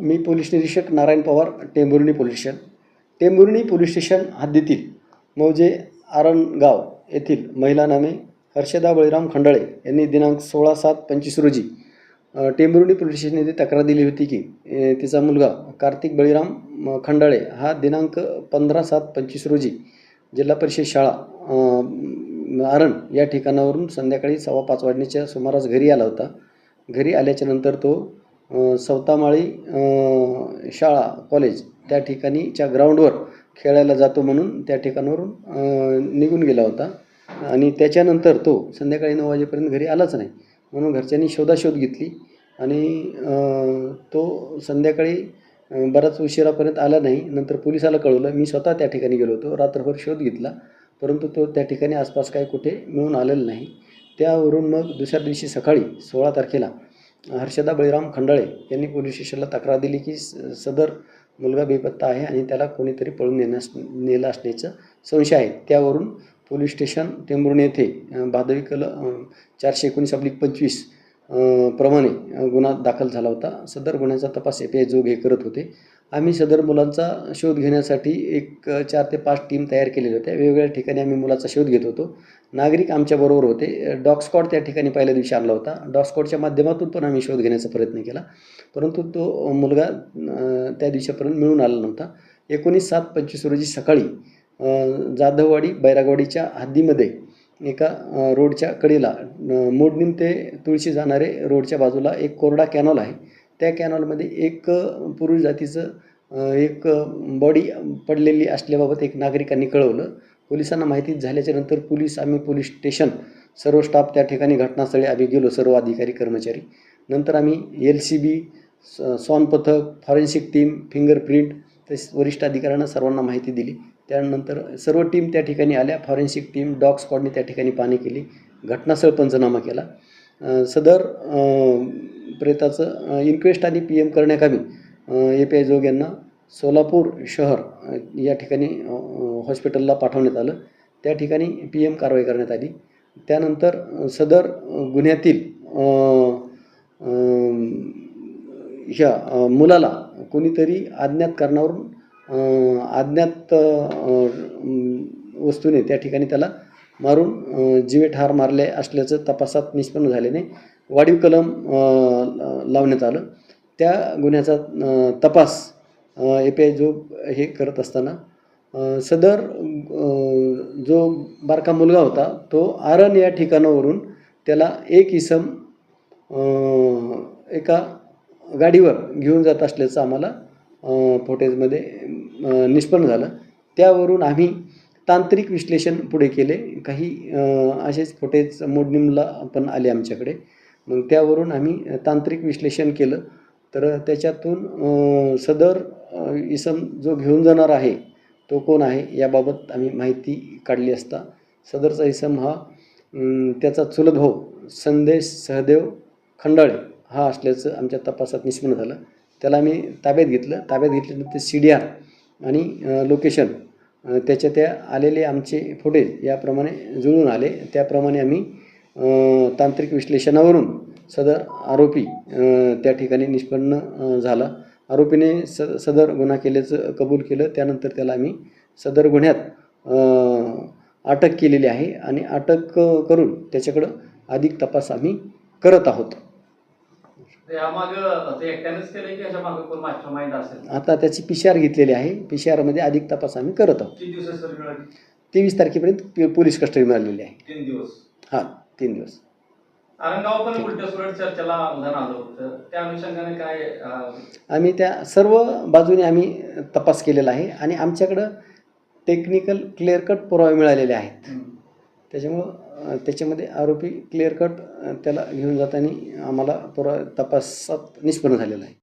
मी police निरीक्षक Narayan Pawar Tembhurni police station. Tembhurni police station हद्दीतील मौजे आरणगाव येथील महिला नामे हर्षदा बळीराम खंडाळे यांनी दिनांक सोळा सात पंचवीस रोजी टेंभुर्णी पोलीस स्टेशन येथे तक्रार दिली होती की तिचा मुलगा कार्तिक बळीराम खंडाळे हा दिनांक पंधरा सात पंचवीस रोजी जिल्हा परिषद शाळा आरण या ठिकाणावरून संध्याकाळी सव्वा पाच वाजण्याच्या सुमारास घरी आला होता. घरी आल्याच्यानंतर तो सवतामाळी शाळा कॉलेज त्या ठिकाणीच्या ग्राउंडवर खेळायला जातो म्हणून त्या ठिकाणावरून निघून गेला होता. आणि त्याच्यानंतर तो संध्याकाळी नऊ वाजेपर्यंत घरी आलाच नाही. म्हणून घरच्यांनी शोधाशोध घेतली आणि तो संध्याकाळी बराच उशिरापर्यंत आला नाही. नंतर पोलिसाला कळवलं मी स्वतः त्या ठिकाणी गेलो होतो. रात्रभर शोध घेतला परंतु तो त्या ठिकाणी आसपास काय कुठे मिळून आलेला नाही. त्यावरून मग दुसऱ्या दिवशी सकाळी सोळा तारखेला हर्षदा बळीराम खंडाळे यांनी पोलीस स्टेशनला तक्रार दिली की स- सदर मुलगा बेपत्ता आहे आणि त्याला कोणीतरी पळून नेण्यास नेलं असण्याचं संशय आहे. त्यावरून पोलीस स्टेशन टेंभुर्णी येथे भादवी कल चारशे एकोणीस अब्लिक पंचवीस प्रमाणे गुन्हा दाखल झाला होता. सदर गुन्ह्याचा तपास एफ आय जोग हे करत होते. आम्ही सदर मुलांचा शोध घेण्यासाठी एक चार ते पाच टीम तयार केलेल्या होत्या. वेगवेगळ्या ठिकाणी आम्ही मुलाचा शोध घेत होतो. नागरिक आमच्याबरोबर होते. डॉग त्या ठिकाणी पहिल्या दिवशी आणला होता. डॉग माध्यमातून पण आम्ही शोध घेण्याचा प्रयत्न केला. परंतु तो मुलगा त्या दिवशीपर्यंत मिळून आला नव्हता. एकोणीस सात पंचवीस रोजी सकाळी जाधववाडी बैरागवाडीच्या हद्दीमध्ये एका रोडच्या कडेला मोडनीम ते तुळशी जाणारे रोडच्या बाजूला एक कोरडा कॅनॉल आहे. त्या कॅनॉलमध्ये एक पुरुष जातीचं एक बॉडी पडलेली असल्याबाबत एक नागरिकांनी कळवलं. पोलिसांना माहिती झाल्याच्यानंतर पोलीस आम्ही पोलीस स्टेशन सर्व स्टाफ त्या ठिकाणी घटनास्थळी आम्ही गेलो सर्व अधिकारी कर्मचारी. नंतर आम्ही एल सी बी स्वान पथक फॉरेन्सिक टीम फिंगरप्रिंट तसेच वरिष्ठ अधिकाऱ्यांना सर्वांना माहिती दिली. त्यानंतर सर्व टीम त्या ठिकाणी आल्या. फॉरेन्सिक टीम डॉग स्क्वॉडने त्या ठिकाणी पाहणी केली. घटनास्थळ पंचनामा केला. सदर प्रेताचं इन्क्वेस्ट आणि पी एम करण्याकामी ए पी आय जोग यांना सोलापूर शहर या ठिकाणी हॉस्पिटलला पाठवण्यात आलं. त्या ठिकाणी पी एम कारवाई करण्यात आली. त्यानंतर सदर गुन्ह्यातील ह्या मुलाला कोणीतरी अज्ञात कारणावरून अज्ञात वस्तूने त्या ठिकाणी त्याला मारून जीवे ठार मारले असल्याचं तपासात निष्पन्न झाल्याने वाढीव कलम लावण्यात आलं. त्या गुन्ह्याचा तपास ए पी आय जो हे करत असताना सदर जो बारका मुलगा होता तो आरण या ठिकाणावरून त्याला एक इसम एका गाडीवर घेऊन जात असल्याचं आम्हाला फोटेजमध्ये फुटेजमध्ये निष्पन्न झालं. त्यावरून आम्ही तांत्रिक विश्लेषण पुढे केले. काही असेच फुटेज मोडनिमला पण आले आमच्याकडे. मग त्यावरून आम्ही तांत्रिक विश्लेषण केलं. तर त्याच्यातून सदर इसम जो घेऊन जाणार आहे तो कोण आहे याबाबत आम्ही माहिती काढली असता. सदरचा इसम हा त्याचा चुलत भाऊ संदेश सहदेव खंडाळे हा असल्याचं आमच्या तपासात निष्पन्न झालं. त्याला आम्ही ताब्यात घेतलं. ताब्यात घेतल्यानंतर सी डी आर आणि लोकेशन त्याच्या त्या आलेले आमचे फुटेज याप्रमाणे जुळून आले. त्याप्रमाणे आम्ही तांत्रिक विश्लेषणावरून सदर आरोपी त्या ठिकाणी निष्पन्न झाला. आरोपीने स सदर गुन्हा केल्याचं कबूल केलं. त्यानंतर त्याला आम्ही सदर गुन्ह्यात अटक केलेली आहे आणि अटक करून त्याच्याकडं अधिक तपास आम्ही करत आहोत. आता त्याची पी सी आर घेतलेली आहे. पी सी आरमध्ये अधिक तपास आम्ही करत आहोत. तेवीस तारखेपर्यंत पोलीस कस्टडी मिळालेली आहे. तीन दिवस. हां तीन दिवस. आम्ही त्या सर्व बाजूने आम्ही तपास केलेला आहे आणि आमच्याकडं टेक्निकल क्लिअर कट पुरावे मिळालेले आहेत. त्याच्यामुळं त्याच्यामध्ये आरोपी क्लिअर कट त्याला घेऊन जाताना आम्हाला पुरा तपासात निष्पन्न झालेला आहे.